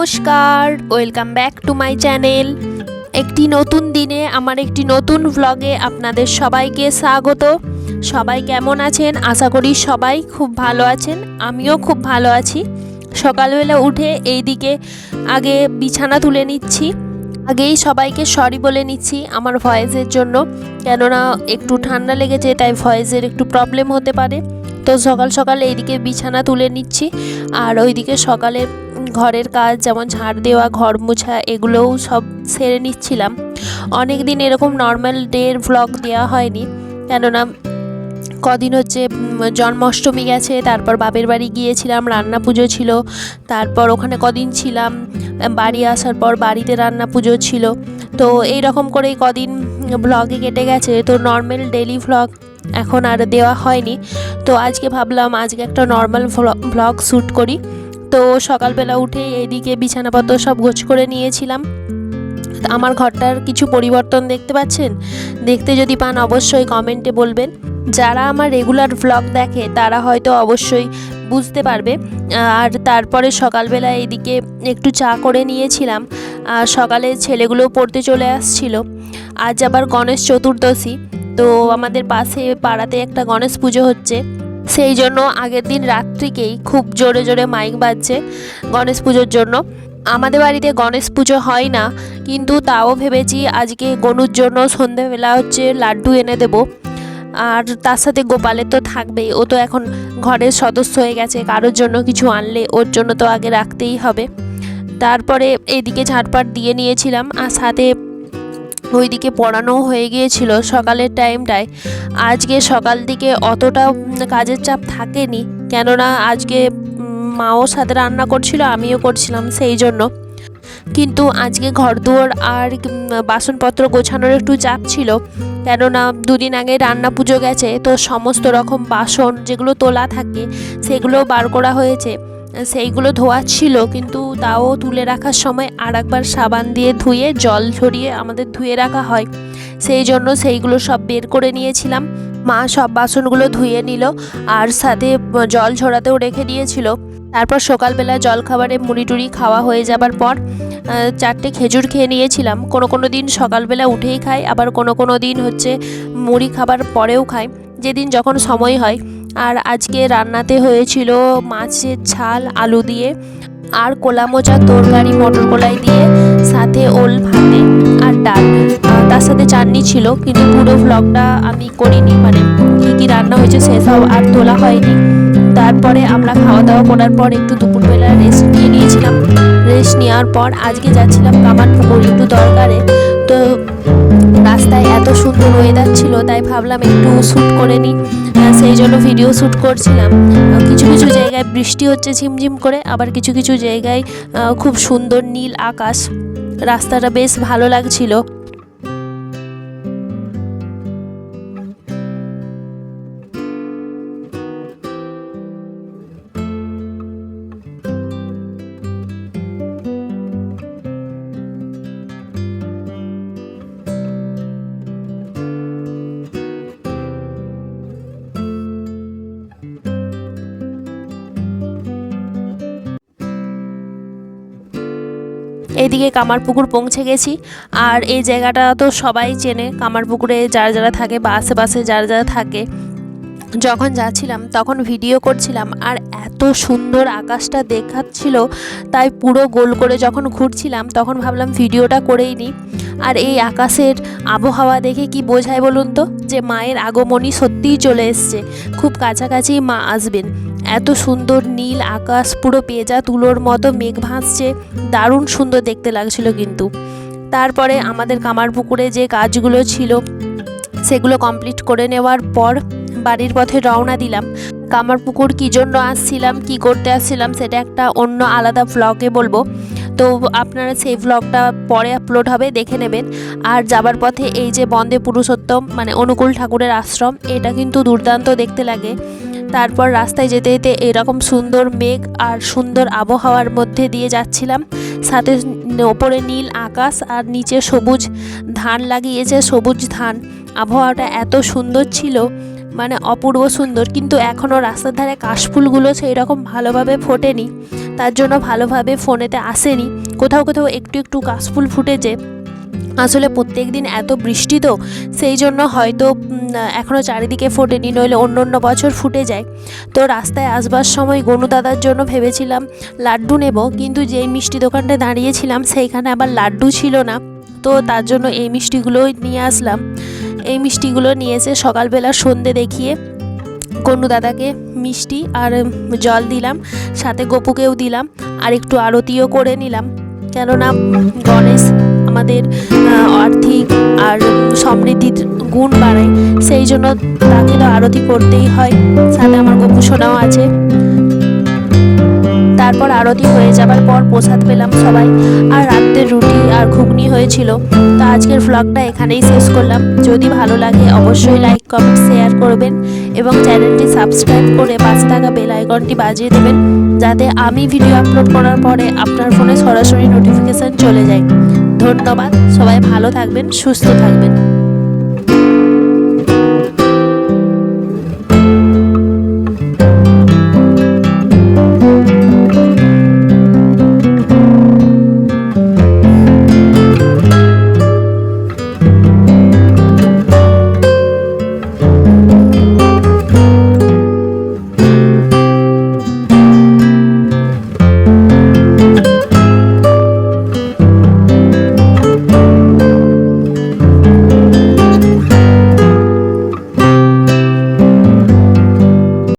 নমস্কার welcome back to my channel একটি নতুন দিনে আমার একটি নতুন ভ্লগে আপনাদের সবাইকে স্বাগত। সবাই কেমন আছেন? আশা করি সবাই খুব ভালো আছেন। আমিও খুব ভালো আছি। সকালবেলা উঠে এই দিকে আগে বিছানা তুলে নিচ্ছি। আগেই সবাইকে সরি বলে নিচ্ছি আমার ভয়েসের জন্য। কেননা একটু ঠান্ডা লেগেছে, তাই ভয়েসের একটু প্রবলেম হতে পারে। তো সকাল সকাল এইদিকে বিছানা তুলে নিচ্ছি। আর ওইদিকে সকালে ঘরের কাজ, যেমন ঝাড় দেওয়া, ঘর মোছা, এগুলোও সব সেরে নিচ্ছিলাম। অনেক দিন এরকম নর্মাল ডের ভ্লগ দেওয়া হয়নি। কেননা কদিন হচ্ছে জন্মাষ্টমী গেছে, তারপর বাপের বাড়ি গিয়েছিলাম, রান্না পুজো ছিল। তারপর ওখানে কদিন ছিলাম বাড়ি আসার পর বাড়িতে রান্না পুজো ছিল। তো এই রকম করেই কদিন ভ্লগে কেটে গেছে। তো নর্মাল ডেলি ভ্লগ এখন আর দেওয়া হয়নি। তো আজকে ভাবলাম, আজকে একটা নর্মাল ভ্লগ শ্যুট করি। তো সকালবেলা উঠে এইদিকে বিছানাপত্র সব গোছ করে নিয়েছিলাম। আমার ঘরটার কিছু পরিবর্তন দেখতে পাচ্ছেন? দেখতে যদি পান অবশ্যই কমেন্টে বলবেন। যারা আমার রেগুলার ভ্লগ দেখে, তারা হয়তো অবশ্যই বুঝতে পারবে। আর তারপরে সকালবেলা এইদিকে একটু চা করে নিয়েছিলাম। আর সকালে ছেলেগুলো পড়তে চলে আসছিল। আজ আবার গণেশ চতুর্দশী। তো আমাদের পাশে পাড়াতে একটা গণেশ পুজো হচ্ছে। সেই জন্য আগের দিন রাত্রিকেই খুব জোরে জোরে মাইক বাজছে গণেশ পুজোর জন্য। আমাদের বাড়িতে গণেশ পুজো হয় না, কিন্তু তাও ভেবেছি আজকে গনুর জন্য সন্ধেবেলা হচ্ছে লাড্ডু এনে দেব। আর তার সাথে গোপালের তো থাকবেই, ও তো এখন ঘরের সদস্য হয়ে গেছে, কারোর জন্য কিছু আনলে ওর জন্য তো আগে রাখতেই হবে। তারপরে এদিকে ঝাড়পাট দিয়ে নিয়েছিলাম, আর সাথে ওইদিকে পড়ানো হয়ে গিয়েছিল সকালের টাইমটায় আজকে সকাল দিকে অতটা কাজের চাপ থাকেনি। কেননা আজকে মাও সাথে রান্না করছিল, আমিও করছিলাম সেই জন্য। কিন্তু আজকে ঘরদুয়ার আর বাসনপত্র গোছানোর একটু চাপ ছিল। কেননা দুদিন আগে রান্না পুজো গেছে, তো সমস্ত রকম বাসন যেগুলো তোলা থাকে, সেগুলো বার করা হয়েছে। সেইগুলো ধোয়া ছিল, কিন্তু তাও তুলে রাখার সময় আর একবার সাবান দিয়ে ধুয়ে, জল ঝরিয়ে আমাদের ধুয়ে রাখা হয়। সেই জন্য সেইগুলো সব বের করে নিয়েছিলাম। মা সব বাসনগুলো ধুয়ে নিল আর সাথে জল ঝরাতেও রেখে দিয়েছিল। তারপর সকালবেলা জল খাবারে মুড়ি টুড়ি খাওয়া হয়ে যাবার পর চারটে খেজুর খেয়ে নিয়েছিলাম। কোনো কোনো দিন সকালবেলা উঠেই খাই, আবার কোনো কোনো দিন হচ্ছে মুড়ি খাবার পরেও খাই। যেদিন যখন সময় হয় আর আজকে রান্নাতে হয়েছিল মাছের ঝাল, আলু দিয়ে আর কোলা মোচা, তরকারি, মটর কলাই দিয়ে, সাথে ওল ভাতে আর ডাল। তার সাথে চাটনি ছিল, কিন্তু পুরো ভ্লগটা আমি করিনি মানে কী কী রান্না হয়েছে সেসব আর তোলা হয়নি। তারপরে আমরা খাওয়া দাওয়া করার পর একটু দুপুরবেলা রেস্ট নিয়ে নিয়েছিলাম। রেস্ট নেওয়ার পর আজকে যাচ্ছিলাম কামারপুকুর একটু দরকারে। তো রাস্তায় এত সুন্দর ওয়েদার ছিল, তাই ভাবলাম একটু শ্যুট করে নিই। সেই জন্য ভিডিও শ্যুট করছিলাম। কিছু কিছু জায়গায় বৃষ্টি হচ্ছে ঝিমঝিম করে, আবার কিছু কিছু জায়গায় খুব সুন্দর নীল আকাশ। রাস্তাটা বেশ ভালো লাগছিল। এইদিকে কামারপুকুর পৌঁছে গেছি। আর এই জায়গাটা তো সবাই চেনে, কামারপুকুরে যারা যারা থাকে বা আশেপাশে যারা যারা থাকে, যখন যাচ্ছিলাম তখন ভিডিও করছিলাম আর এত সুন্দর আকাশটা দেখাচ্ছিল, তাই পুরো গোল করে যখন ঘুরছিলাম তখন ভাবলাম ভিডিওটা করেই নিই। আর এই আকাশের আবহাওয়া দেখে কি বোঝায় বলুন তো? যে মায়ের আগমনই সত্যিই চলে এসছে। খুব কাছাকাছি মা আসবেন। এত সুন্দর নীল আকাশ, পুরো পেঁজা তুলোর মতো মেঘ ভাসছে। দারুণ সুন্দর দেখতে লাগছিল কিন্তু। তারপরে আমাদের কামারপুকুরে যে কাজগুলো ছিল, সেগুলো কমপ্লিট করে নেওয়ার পর বাড়ির পথে রওনা দিলাম। কামারপুকুর কী জন্য আসছিলাম, কি করতে আসছিলাম, সেটা একটা অন্য আলাদা ভ্লগে বলব। তো আপনারা সেই ভ্লগটা পরে আপলোড হবে, দেখে নেবেন। আর যাবার পথে এই যে বন্দে পুরুষোত্তম মানে অনুকূল ঠাকুরের আশ্রম, এটা কিন্তু দুর্দান্ত দেখতে লাগে। তারপর রাস্তায় যেতে যেতে এরকম সুন্দর মেঘ আর সুন্দর আবহাওয়ার মধ্যে দিয়ে যাচ্ছিলাম। সাথে ওপরে নীল আকাশ আর নিচে সবুজ ধান লাগিয়েছে, সবুজ ধান। আবহাওয়াটা এত সুন্দর ছিল মানে অপূর্ব সুন্দর। কিন্তু এখনও রাস্তার ধারে কাশফুলগুলো সেই রকম ভালোভাবে ফোটেনি। তার জন্য ভালোভাবে ফোনেতে আসেনি। কোথাও কোথাও একটু একটু কাশফুল ফুটেছে আসলে প্রত্যেক দিন এত বৃষ্টি তো, সেই জন্য হয়তো এখনও চারিদিকে ফোটেনি, নইলে অন্য অন্য বছর ফুটে যায়। তো রাস্তায় আসবার সময় গনু দাদার জন্য ভেবেছিলাম লাড্ডু নেব, কিন্তু যেই মিষ্টি দোকানটায় দাঁড়িয়েছিলাম, সেইখানে আবার লাড্ডু ছিল না। তো তার জন্য এই মিষ্টিগুলোই নিয়ে আসলাম। এই মিষ্টিগুলো নিয়ে এসে সকালবেলা সন্ধে দেখিয়ে গনু দাদাকে মিষ্টি আর জল দিলাম, সাথে গপুকেও দিলাম, আর একটু আরতিও করে নিলাম। কেননা গণেশ আমাদের আর্থিক আর সমৃদ্ধির গুণ বাড়ায়, সেই জন্য তাকে তো আরতি করতেই হয়। সাথে আমার গপু সোনাও আছে। তারপর আরতি হয়ে যাবার পর প্রসাদ পেলাম সবাই। আর রাত্রের রুটি আর ঘুগনি হয়েছিল। তো আজকের ভ্লগটা এখানেই শেষ করলাম। যদি ভালো লাগে অবশ্যই লাইক কমেন্ট শেয়ার করবেন এবং চ্যানেলটি সাবস্ক্রাইব করে পাশে থাকা বেল আইকনটি বাজিয়ে দেবেন, যাতে আমি ভিডিও আপলোড করার পরে আপনার ফোনে সরাসরি নোটিফিকেশান চলে যায়। ধন্যবাদ। সবাই ভালো থাকবেন, সুস্থ থাকবেন।